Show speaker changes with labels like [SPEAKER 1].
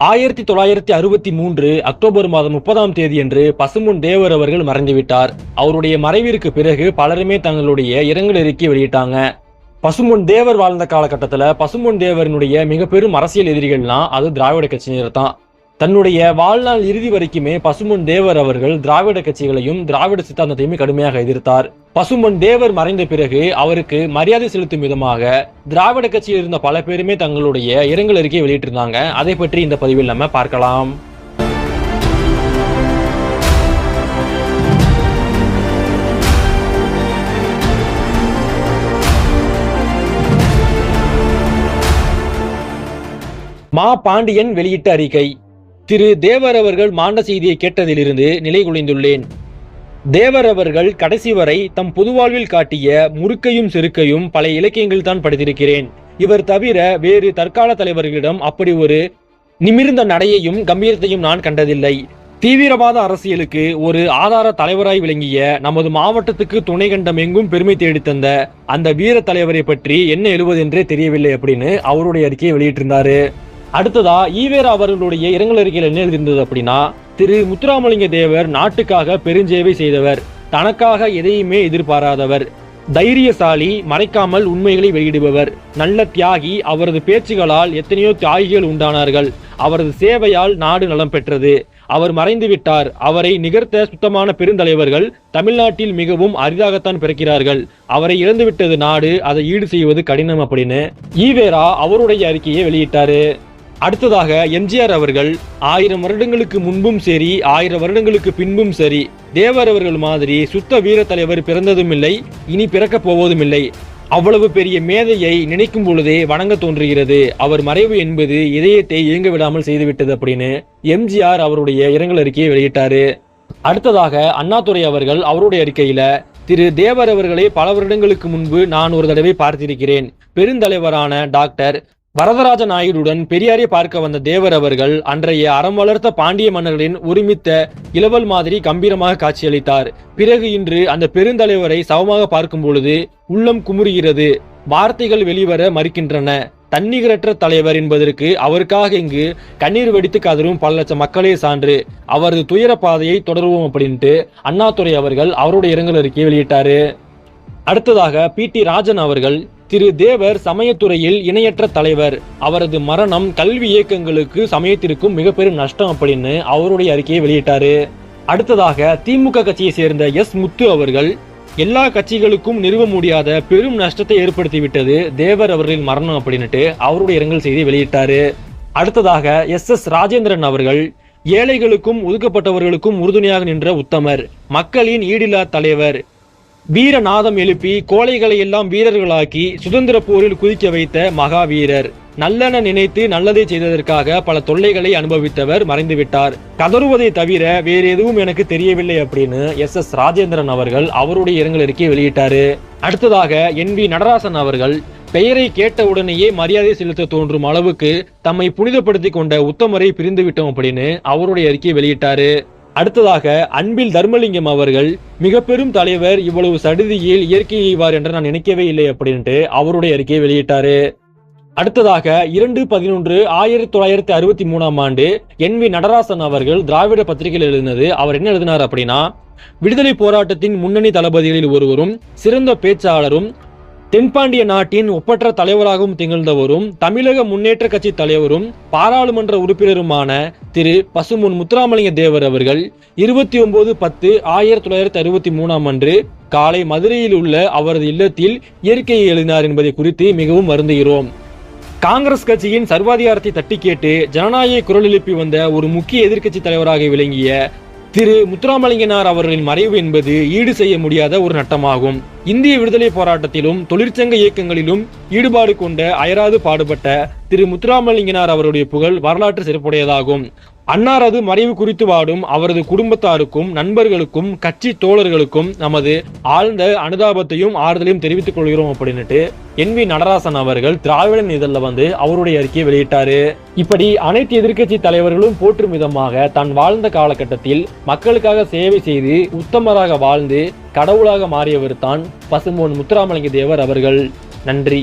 [SPEAKER 1] ஆயிரத்தி தொள்ளாயிரத்தி அறுபத்தி மூன்று அக்டோபர் மாதம் முப்பதாம் தேதியன்று பசுமுன் தேவர் அவர்கள் மறைந்துவிட்டார். அவருடைய மறைவிற்கு பிறகு பலருமே தங்களுடைய இரங்கல் அறிக்கை வெளியிட்டாங்க. பசுமுன் தேவர் வாழ்ந்த காலகட்டத்தில் பசுமுன் தேவரினுடைய மிக பெரும் அரசியல் எதிரிகள்னா அது திராவிட கட்சியினர் தான். தன்னுடைய வாழ்நாள் இறுதி வரைக்குமே பசுமுன் தேவர் அவர்கள் திராவிட கட்சிகளையும் திராவிட சித்தாந்தத்தையுமே கடுமையாக எதிர்த்தார். பசும்பொன் தேவர் மறைந்த பிறகு அவருக்கு மரியாதை செலுத்தும் விதமாக திராவிட கட்சியில் இருந்த பல பேருமே தங்களுடைய இரங்கல் அறிக்கை வெளியிட்டிருந்தாங்க. அதை பற்றி இந்த பதிவில் நம்ம பார்க்கலாம். மா பாண்டியன் வெளியிட்ட அறிக்கை திரு தேவர் அவர்கள் மாண்ட செய்தியை கேட்டதிலிருந்து நிலை குலைந்துள்ளேன். தேவர் அவர்கள் கடைசி வரை தம் பொதுவாழ்வில் காட்டிய முறுக்கையும் செருக்கையும் பல இலக்கியங்கள் தான் படித்திருக்கிறேன். இவர் தவிர வேறு தற்கால தலைவர்களிடம் அப்படி ஒரு நிமிர்ந்த நடையையும் கம்பீரத்தையும் நான் கண்டதில்லை. தீவிரவாத அரசியலுக்கு ஒரு ஆதார தலைவராய் விளங்கிய நமது மாவட்டத்துக்கு துணை கண்டம் எங்கும் பெருமை தேடி தந்த அந்த வீர தலைவரை பற்றி என்ன எழுவதென்றே தெரியவில்லை அப்படின்னு அவருடைய அறிக்கையை வெளியிட்டிருந்தாரு. அடுத்ததா ஈவேரா அவர்களுடைய இரங்கல் அறிக்கையில் என்ன எழுதியிருந்தது அப்படின்னா திரு முத்துராமலிங்க தேவர் நாட்டுக்காக பெருஞ்சேவை செய்தவர். தனக்காக எதையுமே எதிர்பாராதவர். தைரியசாலி மறைக்காமல் உண்மைகளை வெளியிடுபவர். நல்ல தியாகி அவரது பேச்சுகளால் எத்தனையோ தியாகிகள் உண்டானார்கள். அவரது சேவையால் நாடு நலம் பெற்றது. அவர் மறைந்து விட்டார். அவரை நிகர்த்த சுத்தமான பெருந்தலைவர்கள் தமிழ்நாட்டில் மிகவும் அரிதாகத்தான் பிறக்கிறார்கள். அவரை இழந்துவிட்டது நாடு அதை ஈடு செய்வது கடினம் அப்படின்னு ஈவேரா அவருடைய அறிக்கையை வெளியிட்டாரு. அடுத்ததாக எம்ஜிஆர் அவர்கள் ஆயிரம் வருடங்களுக்கு முன்பும் சரி ஆயிரம் வருடங்களுக்கு பின்பும் சரி தேவர் அவர்கள் மாதிரி சுத்த வீர தலைவர் பிறந்ததும் இல்லை இனி பிறக்கப் போவதும் இல்லை. அவ்வளவு பெரிய மேதையை நினைக்கும் பொழுதே வணங்க தோன்றுகிறது. அவர் மறைவு என்பது இதயத்தை இயங்க விடாமல் செய்துவிட்டது அப்படின்னு எம்ஜிஆர் அவருடைய இரங்கல் அறிக்கையை வெளியிட்டாரு. அடுத்ததாக அண்ணாதுரை அவர்கள் அவருடைய அறிக்கையில திரு தேவர் அவர்களை பல வருடங்களுக்கு முன்பு நான் ஒரு தடவை பார்த்திருக்கிறேன். பெருந்தலைவரான டாக்டர் வரதராஜ நாயுடுடன் பெரியாரை பார்க்க வந்த தேவர் அவர்கள் அன்றைய அறம் வளர்த்த பாண்டிய மன்னர்களின் ஒருமித்த இளவல் மாதிரி கம்பீரமாக காட்சியளித்தார். பிறகு இன்று அந்த பெருந்தலைவரை சவமாக பார்க்கும் பொழுது உள்ளம் குமுறுகிறது. வார்த்தைகள் வெளிவர மறுக்கின்றன. தன்னிகரற்ற தலைவர் என்பதற்கு அவருக்காக இங்கு கண்ணீர் வெடித்து கதரும் பல லட்சம் மக்களே சான்று. அவரது துயர பாதையை தொடருவோம் அப்படின்ட்டு அண்ணாதுரை அவர்கள் அவருடைய இரங்கல் அறிக்கையை வெளியிட்டாரு. அடுத்ததாக பி டி ராஜன் அவர்கள் திரு தேவர் சமயத்துறையில் இணையற்ற தலைவர். அவரது மரணம் கல்வி இயக்கங்களுக்கு சமயத்திற்கும் மிகப்பெரிய நஷ்டம் அப்படின்னு அவருடைய அறிக்கையை வெளியிட்டாரு. அடுத்ததாக திமுக கட்சியை சேர்ந்த எஸ் முத்து அவர்கள் எல்லா கட்சிகளுக்கும் நிறுவ முடியாத பெரும் நஷ்டத்தை ஏற்படுத்திவிட்டது தேவர் அவர்களின் மரணம் அப்படின்னுட்டு அவருடைய இரங்கல் செய்தி வெளியிட்டாரு. அடுத்ததாக எஸ் எஸ் ராஜேந்திரன் அவர்கள் ஏழைகளுக்கும் ஒதுக்கப்பட்டவர்களுக்கும் உறுதுணையாக நின்ற உத்தமர் மக்களின் ஈடில்லா தலைவர் வீரநாதம் எழுப்பி கோழைகளை எல்லாம் வீரர்களாக்கி சுதந்திர போரில் குதிக்க வைத்த மகாவீரர். நல்லென நினைத்து நல்லதை செய்ததற்காக பல தொல்லைகளை அனுபவித்தவர் மறைந்துவிட்டார். கதறுவதை தவிர வேறு எதுவும் எனக்கு தெரியவில்லை அப்படின்னு எஸ். எஸ். ராஜேந்திரன் அவர்கள் அவருடைய இரங்கல் அறிக்கையை வெளியிட்டாரு. அடுத்ததாக என். வி. நடராசன் அவர்கள் பெயரை கேட்டவுடனேயே மரியாதை செலுத்த தோன்றும் அளவுக்கு தம்மை புனிதப்படுத்தி கொண்ட உத்தமரை பிரிந்துவிட்டோம் அப்படின்னு அவருடைய அறிக்கையை வெளியிட்டாரு. அடுத்ததாக அன்பில் தர்மலிங்கம் அவர்கள் மிக பெரும் தலைவர் இவ்வளவு சடுதியில் இயற்கை எய்வார் என்று நான் நினைக்கவே இல்லை அப்படின்ட்டு அவருடைய அறிக்கையை வெளியிட்டாரு. அடுத்ததாக இரண்டு பதினொன்று ஆயிரத்தி தொள்ளாயிரத்தி அறுபத்தி மூணாம் ஆண்டு என் வி நடராசன் அவர்கள் திராவிட பத்திரிகையில் எழுதினது. அவர் என்ன எழுதினார் அப்படின்னா விடுதலை போராட்டத்தின் முன்னணி தளபதிகளில் ஒருவரும் சிறந்த பேச்சாளரும் தென்பாண்டிய நாட்டின் ஒப்பற்ற தலைவராகவும் திகழ்ந்தவரும் தமிழக முன்னேற்ற கட்சி தலைவரும் பாராளுமன்ற உறுப்பினருமான திரு பசுமுன் முத்துராமலிங்க தேவர் அவர்கள் இருபத்தி ஒன்பது பத்து ஆயிரத்தி தொள்ளாயிரத்தி அறுபத்தி மூணாம் அன்று காலை மதுரையில் உள்ள அவரது இல்லத்தில் இயற்கையை எழுதினார் என்பதை குறித்து மிகவும் வருந்துகிறோம். காங்கிரஸ் கட்சியின் சர்வாதிகாரத்தை தட்டி கேட்டு ஜனநாயக குரல் எழுப்பி வந்த ஒரு முக்கிய எதிர்க்கட்சி தலைவராக விளங்கிய திரு முத்துராமலிங்கனார் அவர்களின் மறைவு என்பது ஈடு செய்ய முடியாத ஒரு நட்டமாகும். இந்திய விடுதலை போராட்டத்திலும் தொழிற்சங்க இயக்கங்களிலும் ஈடுபாடு கொண்ட அயராது பாடுபட்ட திரு முத்துராமலிங்கனார் அவருடைய புகழ் வரலாற்று சிறப்புடையதாகும். அன்னாரது மறைவு குறித்து வாடும் அவரது குடும்பத்தாருக்கும் நண்பர்களுக்கும் கட்சி தோழர்களுக்கும் நமது ஆழ்ந்த அனுதாபத்தையும் ஆறுதலையும் தெரிவித்துக் கொள்கிறோம் அப்படின்னுட்டு என் வி நடராசன் அவர்கள் திராவிடன் இதழில் வந்து அவருடைய அறிக்கையை வெளியிட்டாரு. இப்படி அனைத்து எதிர்க்கட்சி தலைவர்களும் போற்றும் விதமாக தான் வாழ்ந்த காலகட்டத்தில் மக்களுக்காக சேவை செய்து உத்தமராக வாழ்ந்து கடவுளாக மாறியவர் தான் பசும்பொன் முத்துராமலிங்க தேவர் அவர்கள். நன்றி.